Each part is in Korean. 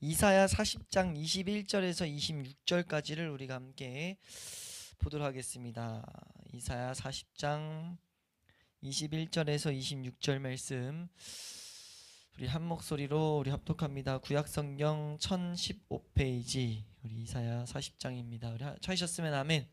이사야 40장 21절에서 26절까지를 우리가 함께 보도록 하겠습니다. 이사야 40장 21절에서 26절 말씀 우리 한 목소리로 우리 합독합니다. 구약 성경 1015페이지 우리 이사야 40장입니다. 우리 하- 찾으셨으면 아멘.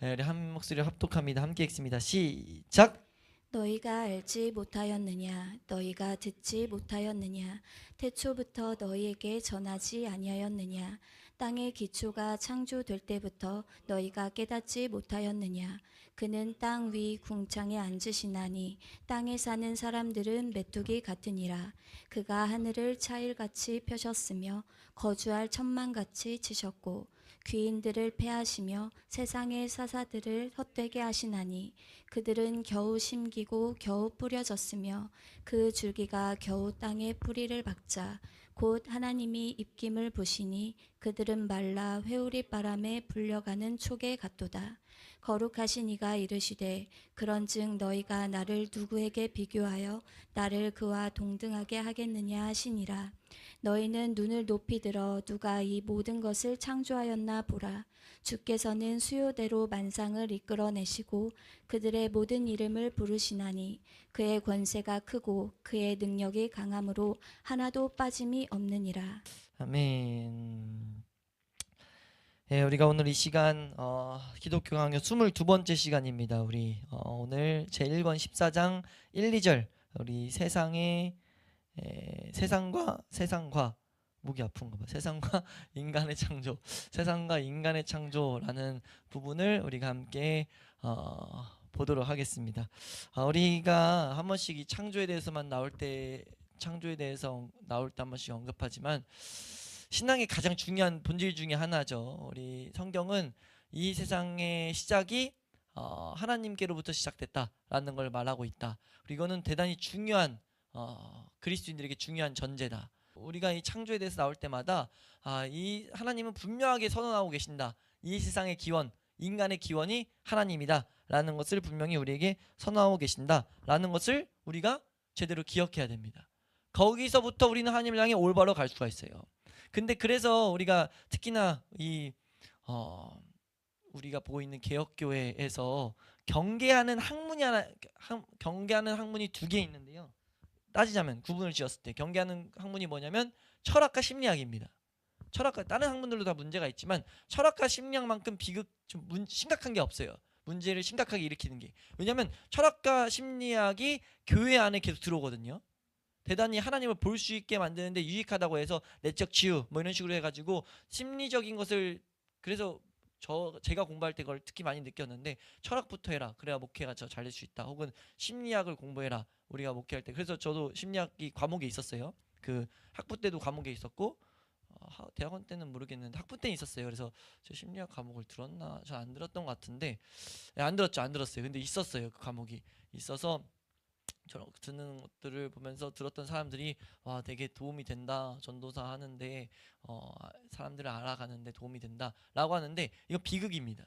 네, 우리 한 목소리로 합독합니다. 함께 읽습니다. 시작. 너희가 알지 못하였느냐? 너희가 듣지 못하였느냐? 태초부터 너희에게 전하지 아니하였느냐? 땅의 기초가 창조될 때부터 너희가 깨닫지 못하였느냐? 그는 땅 위 궁창에 앉으시나니 땅에 사는 사람들은 메뚜기 같으니라. 그가 하늘을 차일같이 펴셨으며 거주할 천만같이 치셨고 귀인들을 패하시며 세상의 사사들을 헛되게 하시나니 그들은 겨우 심기고 겨우 뿌려졌으며 그 줄기가 겨우 땅에 뿌리를 박자 곧 하나님이 입김을 보시니 그들은 말라 회오리 바람에 불려가는 촉에 같도다 거룩하신 이가 이르시되 그런즉 너희가 나를 누구에게 비교하여 나를 그와 동등하게 하겠느냐 하시니라 너희는 눈을 높이 들어 누가 이 모든 것을 창조하였나 보라 주께서는 수요대로 만상을 이끌어내시고 그들의 모든 이름을 부르시나니 그의 권세가 크고 그의 능력이 강함으로 하나도 빠짐이 없느니라. 아멘. 예, 우리가 오늘 이 시간 어, 기독교 강요 22번째 시간입니다. 우리 어, 오늘 제1권 14장 1, 2절 우리 세상의 에, 세상과 세상과 목이 아픈가 봐. 세상과 인간의 창조, 세상과 인간의 창조라는 부분을 우리가 함께 어, 보도록 하겠습니다. 아, 우리가 한 번씩 이 창조에 대해서만 나올 때 창조에 대해서 나올 때 한 번씩 언급하지만 신앙의 가장 중요한 본질 중에 하나죠. 우리 성경은 이 세상의 시작이 어, 하나님께로부터 시작됐다라는 걸 말하고 있다. 이거는 대단히 중요한 어, 그리스도인들에게 중요한 전제다. 우리가 이 창조에 대해서 나올 때마다 아, 이 하나님은 분명하게 선언하고 계신다. 이 세상의 기원, 인간의 기원이 하나님이다라는 것을 분명히 우리에게 선언하고 계신다라는 것을 우리가 제대로 기억해야 됩니다. 거기서부터 우리는 하나님을 향해 올바로 갈 수가 있어요. 근데 그래서 우리가 특히나 이 어, 우리가 보고 있는 개혁교회에서 경계하는 학문이 하나 학- 경계하는 학문이 두 개 있는데요. 따지자면 구분을 지었을 때 경계하는 학문이 뭐냐면 철학과 심리학입니다. 철학과 다른 학문들도 다 문제가 있지만 철학과 심리학만큼 비극 좀 문, 심각한 게 없어요. 문제를 심각하게 일으키는 게 왜냐하면 철학과 심리학이 교회 안에 계속 들어오거든요. 대단히 하나님을 볼 수 있게 만드는데 유익하다고 해서 내적 치유 뭐 이런 식으로 해가지고 심리적인 것을 그래서 저 제가 공부할 때 그걸 특히 많이 느꼈는데 철학부터 해라. 그래야 목회가 저잘될수 있다. 혹은 심리학을 공부해라. 우리가 목회할 때. 그래서 저도 심리학이 과목에 있었어요. 그 학부 때도 과목에 있었고 어, 하- 대학원 때는 모르겠는데 학부 때는 있었어요. 그래서 저 심리학 과목을 들었나? 저안 들었던 것 같은데 예, 안 들었죠. 안 들었어요. 근데 있었어요. 그 과목이. 있어서 저런 듣는 것들을 보면서 들었던 사람들이 와 되게 도움이 된다 전도사 하는데 어 사람들을 알아가는데 도움이 된다라고 하는데 이거 비극입니다.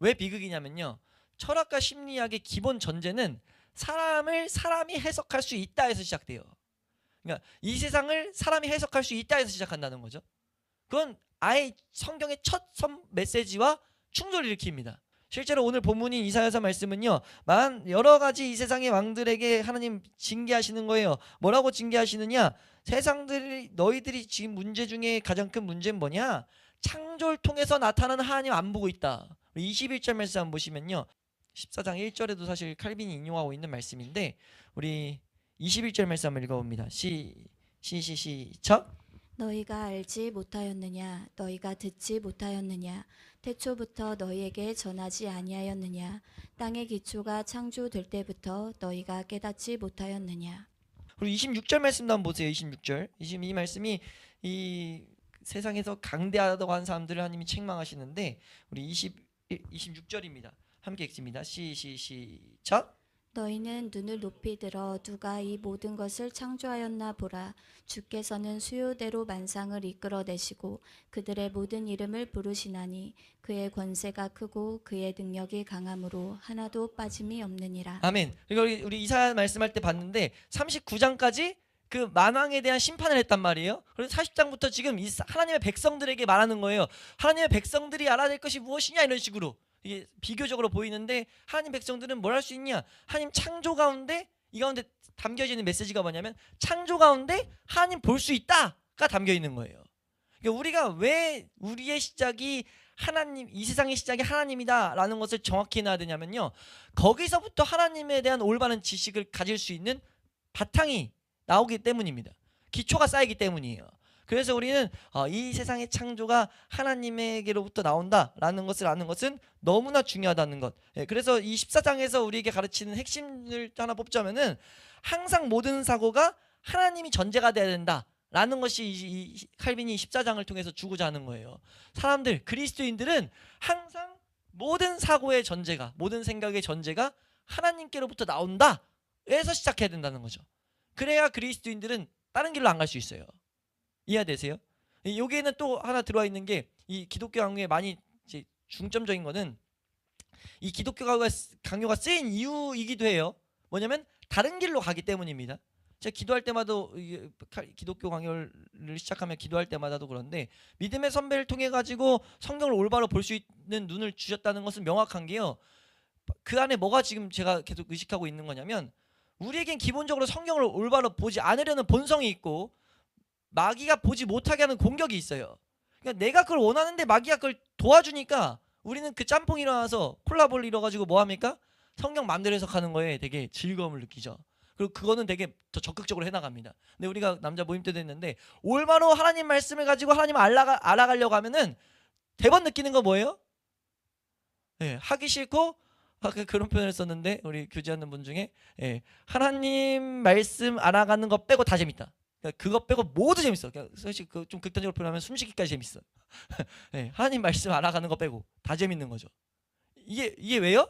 왜 비극이냐면요 철학과 심리학의 기본 전제는 사람을 사람이 해석할 수 있다에서 시작돼요. 그러니까 이 세상을 사람이 해석할 수 있다에서 시작한다는 거죠. 그건 아예 성경의 첫선 메시지와 충돌을 일으킵니다. 실제로 오늘 본문인 이사야서 말씀은요. 만 여러 가지 이 세상의 왕들에게 하나님 징계하시는 거예요. 뭐라고 징계하시느냐? 세상들이 너희들이 지금 문제 중에 가장 큰 문제는 뭐냐? 창조를 통해서 나타나는 하나님 안 보고 있다. 21절 말씀 한번 보시면요. 14장 1절에도 사실 칼빈이 인용하고 있는 말씀인데 우리 21절 말씀 한번 읽어봅니다. 시, 시, 시, 시작. 너희가 알지 못하였느냐 너희가 듣지 못하였느냐 태초부터 너희에게 전하지 아니하였느냐 땅의 기초가 창조될 때부터 너희가 깨닫지 못하였느냐 그리고 26절 말씀도 한번 보세요. 26절. 22 말씀이 이 세상에서 강대하다고 하는 사람들을 하나님이 책망하시는데 우리 20 26절입니다. 함께 읽습니다. 시, 시, 시작. 너희는 눈을 높이 들어 누가 이 모든 것을 창조하였나 보라 주께서는 수요대로 만상을 이끌어내시고 그들의 모든 이름을 부르시나니 그의 권세가 크고 그의 능력이 강함으로 하나도 빠짐이 없느니라 아멘. 그리고 우리, 우리 이사야 말씀할 때 봤는데 39장까지 그 만왕에 대한 심판을 했단 말이에요. 그래서 40장부터 지금 하나님의 백성들에게 말하는 거예요. 하나님의 백성들이 알아야 될 것이 무엇이냐 이런 식으로 이게 비교적으로 보이는데 하나님 백성들은 뭘 할 수 있냐? 하나님 창조 가운데 이 가운데 담겨져 있는 메시지가 뭐냐면 창조 가운데 하나님 볼 수 있다가 담겨 있는 거예요. 그러니까 우리가 왜 우리의 시작이 하나님 이 세상의 시작이 하나님이다라는 것을 정확히 해놔야 되냐면요. 거기서부터 하나님에 대한 올바른 지식을 가질 수 있는 바탕이 나오기 때문입니다. 기초가 쌓이기 때문이에요. 그래서 우리는 어, 이 세상의 창조가 하나님에게로부터 나온다라는 것을 아는 것은 너무나 중요하다는 것. 예, 그래서 이 14장에서 우리에게 가르치는 핵심을 하나 뽑자면은 항상 모든 사고가 하나님이 전제가 돼야 된다 라는 것이 이, 이 칼빈이 14장을 통해서 주고자 하는 거예요. 사람들 그리스도인들은 항상 모든 사고의 전제가 모든 생각의 전제가 하나님께로부터 나온다 에서 시작해야 된다는 거죠. 그래야 그리스도인들은 다른 길로 안 갈 수 있어요. 이해되세요? 이- 여기에는 또 하나 들어와 있는 게 이 기독교 강요에 많이 중점적인 거는 이 기독교 강요가, 쓰- 강요가 쓰인 이유이기도 해요. 뭐냐면 다른 길로 가기 때문입니다. 제가 기도할 때마다 기독교 강요를 시작하면 기도할 때마다도 그런데 믿음의 선배를 통해 가지고 성경을 올바로 볼 수 있는 눈을 주셨다는 것은 명확한 게요. 그 안에 뭐가 지금 제가 계속 의식하고 있는 거냐면 우리에겐 기본적으로 성경을 올바로 보지 않으려는 본성이 있고 마귀가 보지 못하게 하는 공격이 있어요. 그러니까 내가 그걸 원하는데 마귀가 그걸 도와주니까 우리는 그 짬뽕이 일어나서 콜라보를 이뤄가지고 뭐 합니까? 성경 마음대로 해석하는 거에 되게 즐거움을 느끼죠. 그리고 그거는 되게 더 적극적으로 해나갑니다. 근데 우리가 남자 모임 때도 했는데 올바로 하나님 말씀을 가지고 하나님 알아가, 알아가려고 하면은 대번 느끼는 거 뭐예요? 예, 하기 싫고 아까 그런 표현을 썼는데 우리 교제하는 분 중에 예, 하나님 말씀 알아가는 거 빼고 다 재밌다. 그러니까 그거 빼고 모두 재밌어. 사실 그좀 극단적으로 표현하면 숨쉬기까지 재밌어. 예, 하나님 말씀 알아가는 거 빼고 다 재밌는 거죠. 이게 이게 왜요?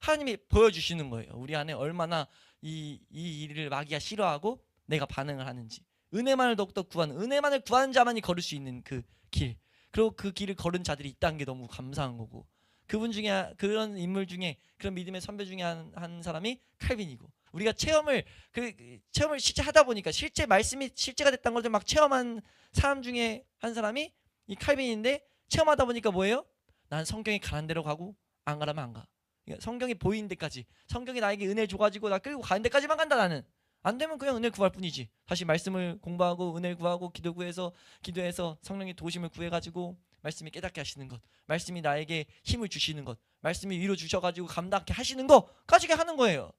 하나님이 보여주시는 거예요. 우리 안에 얼마나 이, 이 일을 마귀가 싫어하고 내가 반응을 하는지. 은혜만을 더욱더 구하는 은혜만을 구하는 자만이 걸을 수 있는 그 길. 그리고 그 길을 걸은 자들이 있다는 게 너무 감사한 거고. 그분 중에 그런 인물 중에 그런 믿음의 선배 중에 한, 한 사람이 칼빈이고. 우리가 체험을 그그 체험을 실제 하다 보니까 실제 말씀이 실제가 됐다는 걸막 체험한 사람 중에 한 사람이 이 칼빈인데 체험하다 보니까 뭐예요? 난 성경이 가는 대로 가고 안 가라면 안 가. 그러니까 성경이 보이는 데까지. 성경이 나에게 은혜 줘가지고 나 끌고 가는 데까지만 간다 나는. 안 되면 그냥 은혜 구할 뿐이지. 다시 말씀을 공부하고 은혜 구하고 기도 구해서 기도해서 성령의 도심을 구해가지고 말씀이 깨닫게 하시는 것. 말씀이 나에게 힘을 주시는 것. 말씀이 위로 주셔가지고 감당하게 하시는 거까지 하는 거예요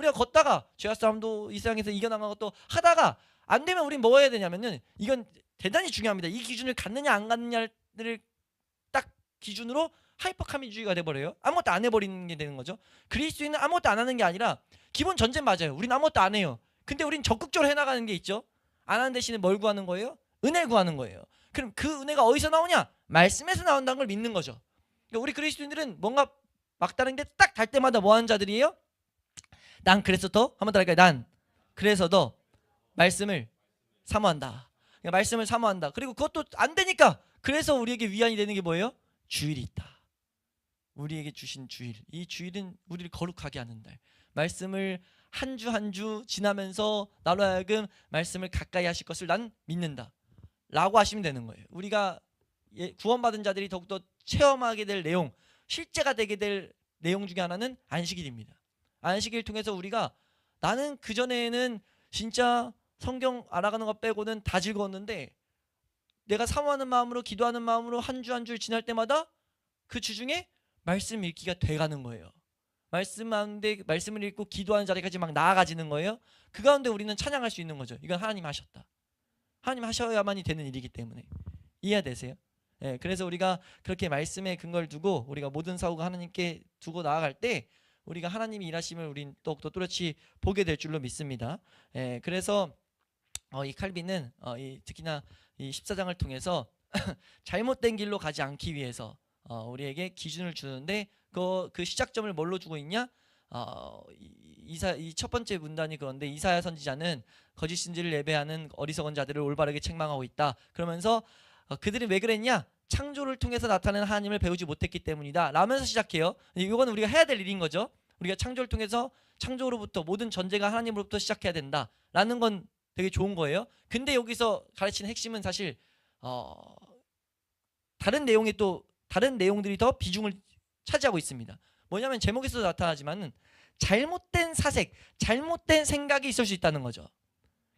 우리가 걷다가 죄악 싸움도 이 세상에서 이겨나가는 것도 하다가 안 되면 우리 뭐 해야 되냐면은 이건 대단히 중요합니다 이 기준을 갖느냐 안 갖느냐를 딱 기준으로 하이퍼카미주의가 돼버려요. 아무것도 안 해버리는 게 되는 거죠. 그리스도인은 아무것도 안 하는 게 아니라 기본 전제 맞아요. 우린 아무것도 안 해요. 근데 우린 적극적으로 해나가는 게 있죠. 안 하는 대신에 뭘 구하는 거예요? 은혜 구하는 거예요. 그럼 그 은혜가 어디서 나오냐? 말씀에서 나온다는 걸 믿는 거죠. 그러니까 우리 그리스도인들은 뭔가 막다른 게딱달 때마다 뭐 하는 자들이에요? 난 그래서 더 한 번 더 할까요? 난 그래서 더 말씀을 사모한다. 그러니까 말씀을 사모한다. 그리고 그것도 안 되니까 그래서 우리에게 위안이 되는 게 뭐예요? 주일이 있다. 우리에게 주신 주일. 이 주일은 우리를 거룩하게 하는 날. 말씀을 한 주 한 주 지나면서 나로 하여금 말씀을 가까이 하실 것을 난 믿는다. 라고 하시면 되는 거예요. 우리가 예, 구원받은 자들이 더욱더 체험하게 될 내용, 실제가 되게 될 내용 중에 하나는 안식일입니다. 안식일 통해서 우리가 나는 그전에는 진짜 성경 알아가는 것 빼고는 다 즐거웠는데 내가 사모하는 마음으로 기도하는 마음으로 한 주 한 주 지날 때마다 그 주중에 말씀 읽기가 돼가는 거예요. 말씀 하는데 말씀을 읽고 기도하는 자리까지 막 나아가지는 거예요. 그 가운데 우리는 찬양할 수 있는 거죠. 이건 하나님 하셨다. 하나님 하셔야만이 되는 일이기 때문에 이해 되세요? 예, 그래서 우리가 그렇게 말씀에 근거를 두고 우리가 모든 사고가 하나님께 두고 나아갈 때 우리가 하나님이 일하심을 우린 더욱더 또렷이 보게 될 줄로 믿습니다. 예, 그래서 어, 이 칼빈은 어, 이, 특히나 이 14장을 통해서 잘못된 길로 가지 않기 위해서 어, 우리에게 기준을 주는데 그, 그 시작점을 뭘로 주고 있냐? 어, 이- 이사 이 첫 번째 문단이 그런데 이사야 선지자는 거짓 신지를 예배하는 어리석은 자들을 올바르게 책망하고 있다. 그러면서 어, 그들이 왜 그랬냐? 창조를 통해서 나타나는 하나님을 배우지 못했기 때문이다. 라면서 시작해요. 이거는 우리가 해야 될 일인 거죠. 우리가 창조를 통해서 창조로부터 모든 전제가 하나님으로부터 시작해야 된다 라는 건 되게 좋은 거예요. 근데 여기서 가르치는 핵심은 사실 어, 다른 내용이 또 다른 내용들이 더 비중을 차지하고 있습니다. 뭐냐면 제목에서도 나타나지만은 잘못된 사색, 잘못된 생각이 있을 수 있다는 거죠.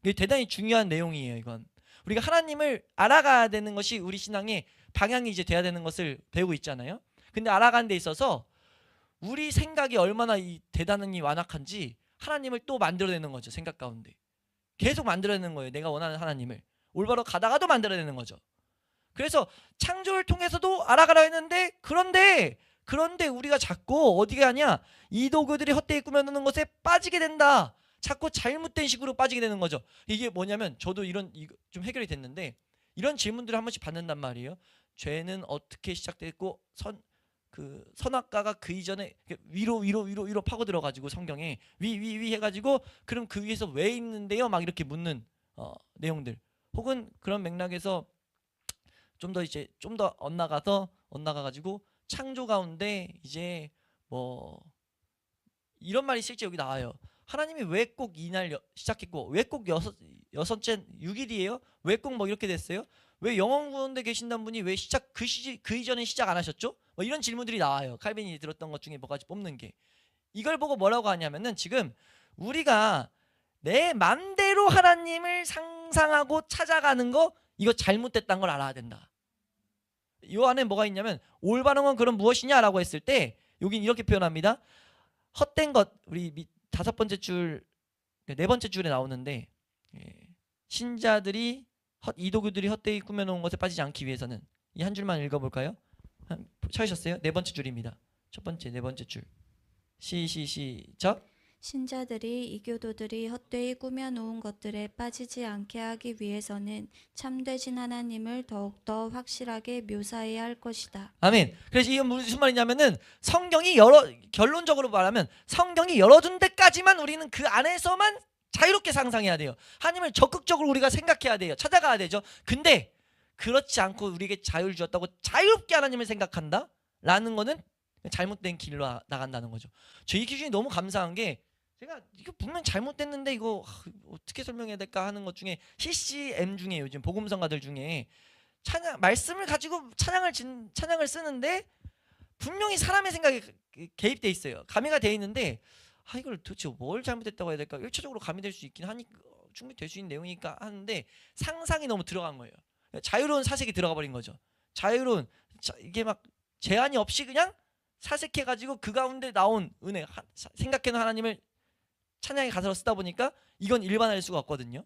이게 대단히 중요한 내용이에요. 이건 우리가 하나님을 알아가야 되는 것이 우리 신앙의 방향이 이제 돼야 되는 것을 배우고 있잖아요. 근데 알아가는 데 있어서 우리 생각이 얼마나 이 대단히 완악한지 하나님을 또 만들어내는 거죠. 생각 가운데 계속 만들어내는 거예요. 내가 원하는 하나님을 올바로 가다가도 만들어내는 거죠. 그래서 창조를 통해서도 알아가라 했는데 그런데 그런데 우리가 자꾸 어디 가냐 이도교들이 헛되이 꾸며놓는 것에 빠지게 된다. 자꾸 잘못된 식으로 빠지게 되는 거죠. 이게 뭐냐면 저도 이런 좀 해결이 됐는데 이런 질문들을 한 번씩 받는단 말이에요. 죄는 어떻게 시작됐고 선 그 선악과가 그 이전에 위로 위로 위로 위로 파고 들어가지고 성경에 위 위 위 해가지고 그럼 그 위에서 왜 있는데요? 막 이렇게 묻는 어, 내용들 혹은 그런 맥락에서 좀 더 이제 좀 더 엇나가서 엇나가 가지고 창조 가운데 이제 뭐 이런 말이 실제 여기 나와요. 하나님이 왜 꼭 이날 시작했고 왜 꼭 여섯 여섯째 6일이에요? 왜 꼭 뭐 이렇게 됐어요? 왜 영원 구원대 계신다는 분이 왜 시작 그 시 그 이전에 시작 안 하셨죠? 뭐 이런 질문들이 나와요. 칼빈이 들었던 것 중에 뭐 가지 뽑는 게 이걸 보고 뭐라고 하냐면은 지금 우리가 내 맘대로 하나님을 상상하고 찾아가는 거 이거 잘못됐다는 걸 알아야 된다. 이 안에 뭐가 있냐면 올바른 건 그럼 무엇이냐라고 했을 때 여긴 이렇게 표현합니다. 헛된 것 우리 밑 다섯 번째 줄 네 번째 줄에 나오는데 예, 신자들이 헛, 이도교들이 헛되이 꾸며놓은 것에 빠지지 않기 위해서는 이 한 줄만 읽어볼까요? 한, 찾으셨어요? 네 번째 줄입니다. 첫 번째 네 번째 줄. 시 시 시작. 신자들이 이교도들이 헛되이 꾸며놓은 것들에 빠지지 않게 하기 위해서는 참되신 하나님을 더욱더 확실하게 묘사해야 할 것이다. 아멘. 그래서 이게 무슨 말이냐면은 성경이 여러 결론적으로 말하면 성경이 열어준 데까지만 우리는 그 안에서만 자유롭게 상상해야 돼요. 하나님을 적극적으로 우리가 생각해야 돼요. 찾아가야 되죠. 근데 그렇지 않고 우리에게 자유를 주었다고 자유롭게 하나님을 생각한다? 라는 거는 잘못된 길로 나- 나간다는 거죠. 저이 기준이 너무 감사한 게 제가 이거 분명 잘못됐는데 이거 하, 어떻게 설명해야 될까 하는 것 중에 CCM 중에 요즘 복음성가들 중에 찬양 말씀을 가지고 찬양을 진, 찬양을 쓰는데 분명히 사람의 생각이 그- 개입돼 있어요. 가미가 돼 있는데 아 이걸 도대체 뭘 잘못했다고 해야 될까? 일차적으로 가미될 수 있긴 하니까 충분히 될 수 있는 내용이니까 하는데 상상이 너무 들어간 거예요. 자유로운 사색이 들어가 버린 거죠. 자유로운 자, 이게 막 제한이 없이 그냥 사색해 가지고 그 가운데 나온 은혜 생각해놓은 하나님을 찬양의 가사로 쓰다 보니까 이건 일반화될 수가 없거든요.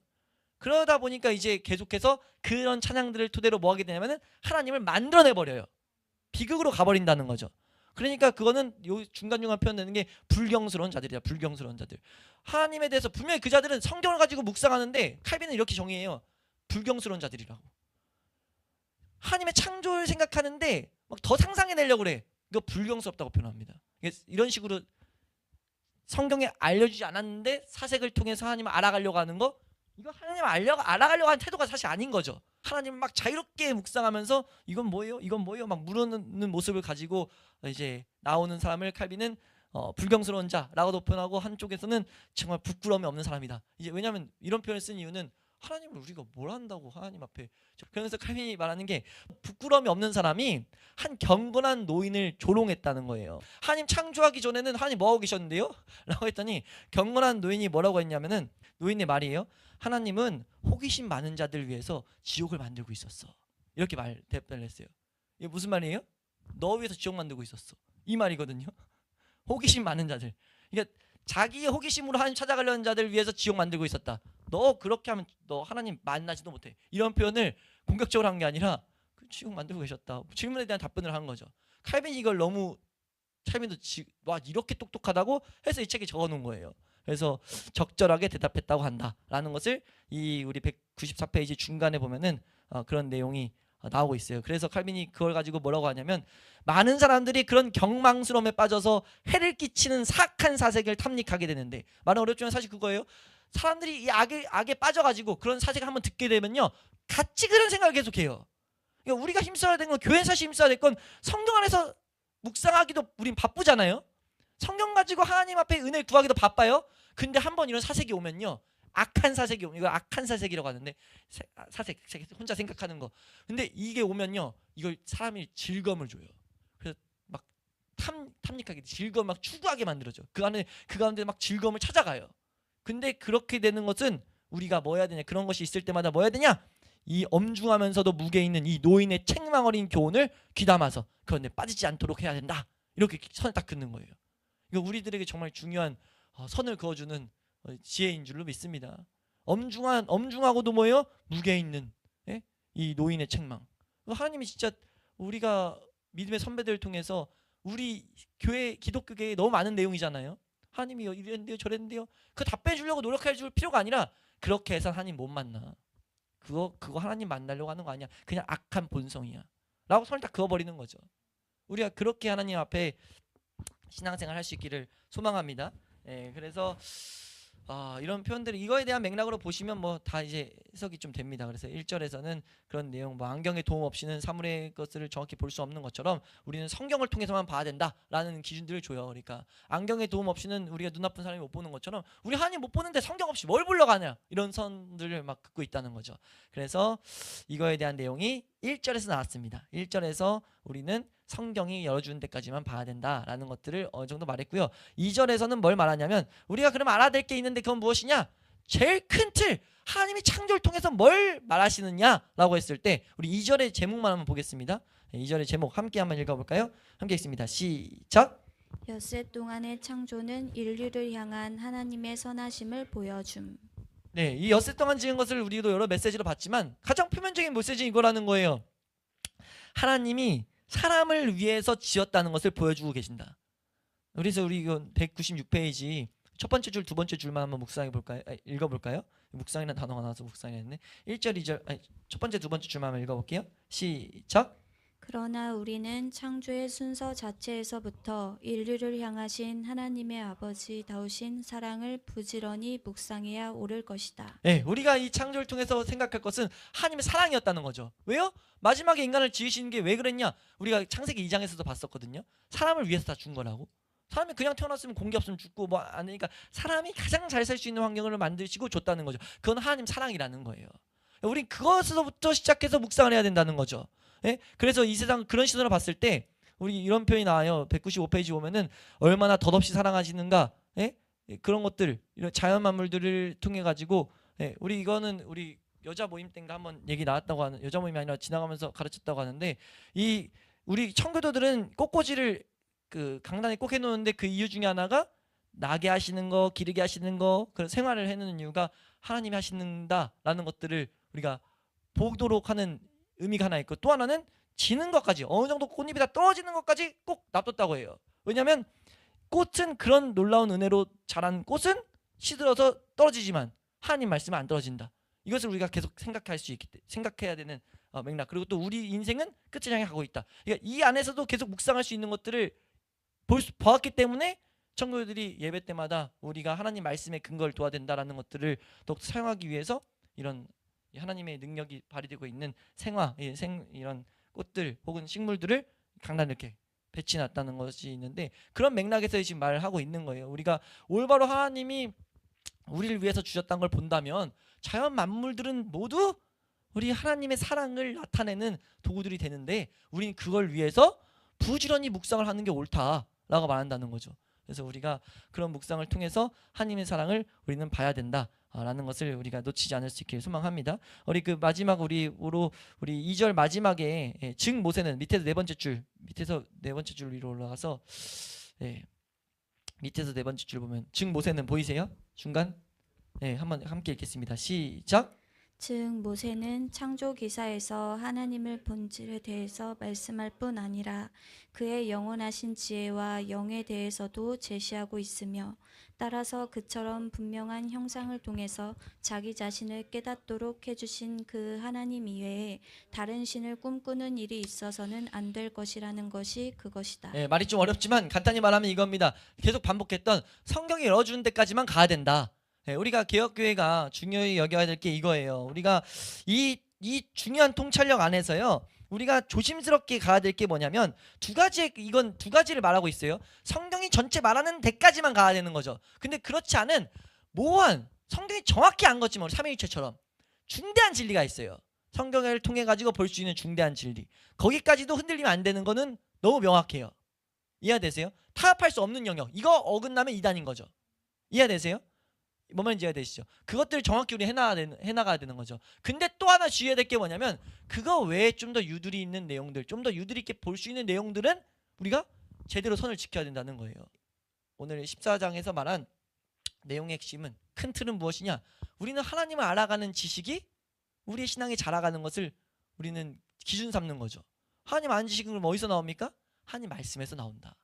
그러다 보니까 이제 계속해서 그런 찬양들을 토대로 뭐 하게 되냐면은 하나님을 만들어내 버려요. 비극으로 가버린다는 거죠. 그러니까 그거는 요 중간중간 표현되는 게 불경스러운 자들이야. 불경스러운 자들. 하나님에 대해서 분명히 그 자들은 성경을 가지고 묵상하는데 칼빈은 이렇게 정의해요. 불경스러운 자들이라고. 하나님의 창조를 생각하는데 막 더 상상해내려고 그래. 이거 불경스럽다고 표현합니다. 이런 식으로 성경에 알려주지 않았는데 사색을 통해서 하나님을 알아가려고 하는 거 이거 하나님을 알려, 알아가려고 하는 태도가 사실 아닌 거죠. 하나님을 막 자유롭게 묵상하면서 이건 뭐예요? 이건 뭐예요? 막 물어는 모습을 가지고 이제 나오는 사람을 칼빈은 어, 불경스러운 자라고도 표현하고 한쪽에서는 정말 부끄러움이 없는 사람이다. 이제 왜냐하면 이런 표현을 쓴 이유는 하나님을 우리가 뭘 한다고 하나님 앞에 그래서 칼빈이 말하는 게 부끄러움이 없는 사람이 한 경건한 노인을 조롱했다는 거예요. 하나님 창조하기 전에는 하나님 뭐 하고 계셨는데요? 라고 했더니 경건한 노인이 뭐라고 했냐면은 노인의 말이에요. 하나님은 호기심 많은 자들 위해서 지옥을 만들고 있었어. 이렇게 말 대답을 했어요. 이게 무슨 말이에요? 너 위해서 지옥 만들고 있었어. 이 말이거든요. 호기심 많은 자들. 그러니까 자기의 호기심으로 하나님 찾아가려는 자들 위해서 지옥 만들고 있었다. 너 그렇게 하면 너 하나님 만나지도 못해. 이런 표현을 공격적으로 한 게 아니라 그 지옥 만들고 계셨다. 질문에 대한 답변을 한 거죠. 칼빈이 이걸 너무 칼빈도 지, 와 이렇게 똑똑하다고 해서 이 책에 적어놓은 거예요. 그래서 적절하게 대답했다고 한다라는 것을 이 우리 194페이지 중간에 보면은 어, 그런 내용이 어, 나오고 있어요. 그래서 칼빈이 그걸 가지고 뭐라고 하냐면 많은 사람들이 그런 경망스러움에 빠져서 해를 끼치는 사악한 사색을 탐닉하게 되는데 말은 어렵지만 사실 그거예요. 사람들이 이 악에 악에 빠져가지고 그런 사색을 한번 듣게 되면요 같이 그런 생각을 계속해요. 그러니까 우리가 힘써야 되는 건 교회 사실 힘써야 될 건 성경 안에서 묵상하기도 우린 바쁘잖아요. 성경 가지고 하나님 앞에 은혜를 구하기도 바빠요. 근데 한번 이런 사색이 오면요 악한 사색이 오면 이거 악한 사색이라고 하는데 사- 아, 사색 사- 혼자 생각하는 거. 근데 이게 오면요, 이걸 사람이 즐거움을 줘요. 그래서 막 탐, 탐닉하게 즐거움 막 추구하게 만들어져. 그 안에 그 가운데 막 즐거움을 찾아가요. 근데 그렇게 되는 것은 우리가 뭐 해야 되냐? 그런 것이 있을 때마다 뭐 해야 되냐? 이 엄중하면서도 무게 있는 이 노인의 책망 어린 교훈을 귀담아서 그런데 빠지지 않도록 해야 된다. 이렇게 선을 딱 긋는 거예요. 이거 우리들에게 정말 중요한 어, 선을 그어주는 어, 지혜인 줄로 믿습니다. 엄중한 엄중하고도 뭐예요? 무게 있는 예? 이 노인의 책망. 하나님이 진짜 우리가 믿음의 선배들을 통해서 우리 교회 기독교계에 너무 많은 내용이잖아요. 하나님이 이랬는데요, 저랬는데요. 그거 다 빼주려고 노력해 줄 필요가 아니라 그렇게 해서 하나님 못 만나. 그거 그거 하나님 만나려고 하는 거 아니야. 그냥 악한 본성이야. 라고 손을 딱 그어버리는 거죠. 우리가 그렇게 하나님 앞에 신앙생활 할 수 있기를 소망합니다. 예, 그래서 아, 이런 표현들 이거에 대한 맥락으로 보시면 뭐 다 이제 해석이 좀 됩니다. 그래서 1절에서는 그런 내용 뭐 안경의 도움 없이는 사물의 것을 정확히 볼 수 없는 것처럼 우리는 성경을 통해서만 봐야 된다라는 기준들을 줘요. 그러니까 안경의 도움 없이는 우리가 눈 아픈 사람이 못 보는 것처럼 우리 하나님 못 보는데 성경 없이 뭘 보러 가냐 이런 선들을 막 긋고 있다는 거죠. 그래서 이거에 대한 내용이 1절에서 나왔습니다. 1절에서 우리는 성경이 열어주는 데까지만 봐야 된다라는 것들을 어느 정도 말했고요. 2절에서는 뭘 말하냐면 우리가 그럼 알아야 될 게 있는데 그건 무엇이냐? 제일 큰 틀 하나님이 창조를 통해서 뭘 말하시느냐라고 했을 때 우리 2절의 제목만 한번 보겠습니다. 2절의 제목 함께 한번 읽어볼까요? 함께 읽습니다. 시작. 엿새 동안의 창조는 인류를 향한 하나님의 선하심을 보여줌. 네, 이 엿새 동안 지은 것을 우리도 여러 메시지로 봤지만 가장 표면적인 메시지 이거라는 거예요. 하나님이 사람을 위해서 지었다는 것을 보여주고 계신다. 그래서 우리 이거 196페이지 첫 번째 줄, 두 번째 줄만 한번 묵상해 볼까요? 아, 읽어 볼까요? 묵상이라는 단어가 나와서 묵상했네. 1절, 2절, 아니, 첫 번째, 두 번째 줄만 한번 읽어 볼게요. 시작. 그러나 우리는 창조의 순서 자체에서부터 인류를 향하신 하나님의 아버지 다우신 사랑을 부지런히 묵상해야 옳을 것이다. 네, 우리가 이 창조를 통해서 생각할 것은 하나님의 사랑이었다는 거죠. 왜요? 마지막에 인간을 지으시는 게왜 그랬냐? 우리가 창세기 2장에서도 봤었거든요. 사람을 위해서 다 준 거라고. 사람이 그냥 태어났으면 공기 없으면 죽고 뭐 아니니까 사람이 가장 잘 살 수 있는 환경을 만드시고 줬다는 거죠. 그건 하나님 사랑이라는 거예요. 우린 그것에서부터 시작해서 묵상을 해야 된다는 거죠. 예? 그래서 이 세상 그런 시선으로 봤을 때 우리 이런 표현이 나와요. 195페이지 보면은 얼마나 덧없이 사랑하시는가. 예? 예, 그런 것들 이런 자연 만물들을 통해 가지고 예, 우리 이거는 우리 여자 모임 때인가 한번 얘기 나왔다고 하는 여자 모임이 아니라 지나가면서 가르쳤다고 하는데 이 우리 청교도들은 꽃꽂이를 그 강단에 꼭 해놓는데 그 이유 중에 하나가 나게 하시는 거, 기르게 하시는 거, 그런 생활을 해놓는 이유가 하나님이 하시는다라는 것들을 우리가 보도록 하는 의미가 하나 있고 또 하나는 지는 것까지 어느 정도 꽃잎이 다 떨어지는 것까지 꼭 놔뒀다고 해요. 왜냐하면 꽃은 그런 놀라운 은혜로 자란 꽃은 시들어서 떨어지지만 하나님 말씀은 안 떨어진다. 이것을 우리가 계속 생각할 수 있기 때 생각해야 되는 어, 맥락 그리고 또 우리 인생은 끝을 향해 가고 있다. 그러니까 이 안에서도 계속 묵상할 수 있는 것들을 볼 수, 보았기 때문에 청교들이 예배 때마다 우리가 하나님 말씀의 근거를 도와야 된다라는 것들을 더욱 사용하기 위해서 이런 하나님의 능력이 발휘되고 있는 생화, 이생 이런 꽃들 혹은 식물들을 강단 이렇게 배치해놨다는 것이 있는데 그런 맥락에서 지금 말을 하고 있는 거예요. 우리가 올바로 하나님이 우리를 위해서 주셨다는 걸 본다면 자연 만물들은 모두 우리 하나님의 사랑을 나타내는 도구들이 되는데 우리는 그걸 위해서 부지런히 묵상을 하는 게 옳다라고 말한다는 거죠. 그래서 우리가 그런 묵상을 통해서 하나님의 사랑을 우리는 봐야 된다 라는 것을 우리가 놓치지 않을 수 있길 소망합니다. 우리 그 마지막 우리로 우리 2절 마지막에 예, 증 모세는 밑에서 네 번째 줄 밑에서 네 번째 줄 위로 올라가서 예, 밑에서 네 번째 줄 보면 증 모세는 보이세요? 중간 예, 한번 함께 읽겠습니다. 시작. 즉 모세는 창조 기사에서 하나님을 본질에 대해서 말씀할 뿐 아니라 그의 영원하신 지혜와 영에 대해서도 제시하고 있으며 따라서 그처럼 분명한 형상을 통해서 자기 자신을 깨닫도록 해주신 그 하나님 이외에 다른 신을 꿈꾸는 일이 있어서는 안 될 것이라는 것이 그것이다. 예, 말이 좀 어렵지만 간단히 말하면 이겁니다. 계속 반복했던 성경이 열어주는 데까지만 가야 된다. 예, 우리가 개혁교회가 중요히 여겨야 될 게 이거예요. 우리가 이, 이 중요한 통찰력 안에서요. 우리가 조심스럽게 가야 될 게 뭐냐면 두 가지 이건 두 가지를 말하고 있어요. 성경이 전체 말하는 데까지만 가야 되는 거죠. 근데 그렇지 않은 모호한 성경이 정확히 안 걷지만 삼위일체처럼 중대한 진리가 있어요. 성경을 통해 가지고 볼 수 있는 중대한 진리. 거기까지도 흔들리면 안 되는 거는 너무 명확해요. 이해되세요? 타협할 수 없는 영역. 이거 어긋나면 이단인 거죠. 이해되세요? 뭔 말인지 이해되시죠? 그것들을 정확히 우리 해나가야 되는, 해나가야 되는 거죠. 근데 또 하나 주의해야 될 게 뭐냐면 그거 외에 좀 더 유들이 있는 내용들, 좀 더 유들이 있게 볼 수 있는 내용들은 우리가 제대로 선을 지켜야 된다는 거예요. 오늘 14장에서 말한 내용의 핵심은 큰 틀은 무엇이냐? 우리는 하나님을 알아가는 지식이 우리의 신앙이 자라가는 것을 우리는 기준 삼는 거죠. 하나님 아는 지식은 어디서 나옵니까? 하나님 말씀에서 나온다.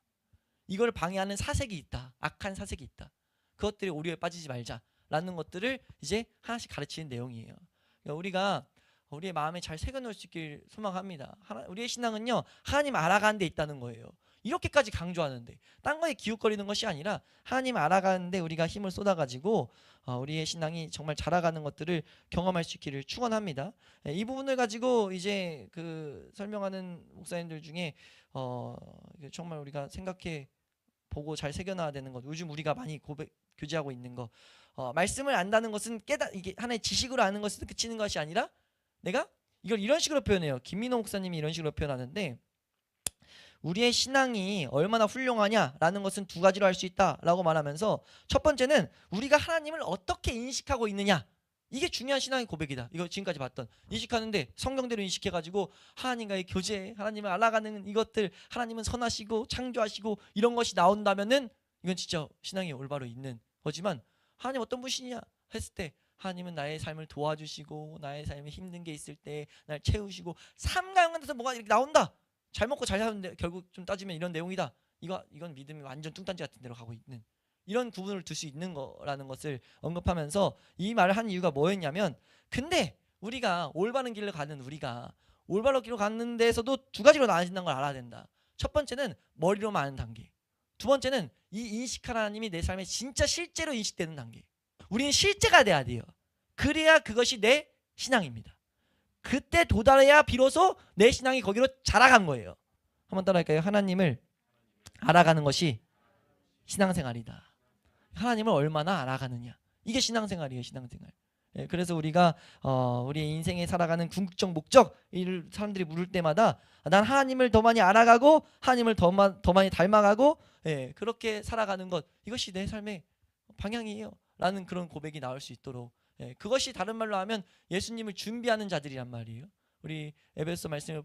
이걸 방해하는 사색이 있다. 악한 사색이 있다. 그것들이 오류에 빠지지 말자라는 것들을 이제 하나씩 가르치는 내용이에요. 그러니까 우리가 우리의 마음에 잘 새겨놓을 수 있길 소망합니다. 하나, 우리의 신앙은요 하나님 알아가는 데 있다는 거예요. 이렇게까지 강조하는데 딴 거에 기웃거리는 것이 아니라 하나님 알아가는데 우리가 힘을 쏟아가지고 어, 우리의 신앙이 정말 자라가는 것들을 경험할 수 있기를 축원합니다. 예, 이 부분을 가지고 이제 그 설명하는 목사님들 중에 어, 이게 정말 우리가 생각해 보고 잘 새겨놔야 되는 것. 요즘 우리가 많이 고백 교제하고 있는 거. 어, 말씀을 안다는 것은 깨다 이게 하나의 지식으로 아는 것에 그치는 것이 아니라 내가 이걸 이런 식으로 표현해요. 김민호 목사님이 이런 식으로 표현하는데 우리의 신앙이 얼마나 훌륭하냐라는 것은 두 가지로 할 수 있다라고 말하면서 첫 번째는 우리가 하나님을 어떻게 인식하고 있느냐 이게 중요한 신앙의 고백이다. 이거 지금까지 봤던 인식하는데 성경대로 인식해가지고 하나님과의 교제, 하나님을 알아가는 이것들, 하나님은 선하시고 창조하시고 이런 것이 나온다면은 이건 진짜 신앙이 올바로 있는 거지만 하나님 어떤 분이시냐 했을 때 하나님은 나의 삶을 도와주시고 나의 삶에 힘든 게 있을 때 날 채우시고 삶과 연관돼서 뭐가 이렇게 나온다. 잘 먹고 잘 사는데 결국 좀 따지면 이런 내용이다. 이거 이건 믿음이 완전 뚱딴지 같은 데로 가고 있는 이런 구분을 둘 수 있는 거라는 것을 언급하면서 이 말을 한 이유가 뭐였냐면 근데 우리가 올바른 길로 가는 우리가 올바른 길로 가는 데에서도 두 가지로 나눠진다는 걸 알아야 된다. 첫 번째는 머리로만 아는 단계. 두 번째는 이 인식하는 하나님이 내 삶에 진짜 실제로 인식되는 단계. 우리는 실제가 돼야 돼요. 그래야 그것이 내 신앙입니다. 그때 도달해야 비로소 내 신앙이 거기로 자라간 거예요. 한번 따라할까요? 하나님을 알아가는 것이 신앙생활이다. 하나님을 얼마나 알아가느냐. 이게 신앙생활이에요, 신앙생활. 예, 그래서 우리가 어, 우리의 인생에 살아가는 궁극적 목적 이를 사람들이 물을 때마다 난 하나님을 더 많이 알아가고 하나님을 더, 마, 더 많이 닮아가고 예, 그렇게 살아가는 것 이것이 내 삶의 방향이에요 라는 그런 고백이 나올 수 있도록 예, 그것이 다른 말로 하면 예수님을 준비하는 자들이란 말이에요. 우리 에베소 말씀을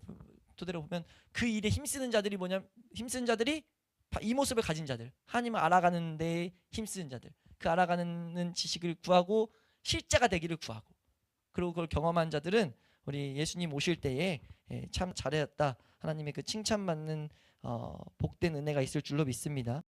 토대로 보면 그 일에 힘쓰는 자들이 뭐냐 힘쓰는 자들이 바- 이 모습을 가진 자들 하나님을 알아가는 데 힘쓰는 자들 그 알아가는 지식을 구하고 실제가 되기를 구하고 그리고 그걸 경험한 자들은 우리 예수님 오실 때에 예, 참 잘했다 하나님의 그 칭찬받는 어, 복된 은혜가 있을 줄로 믿습니다.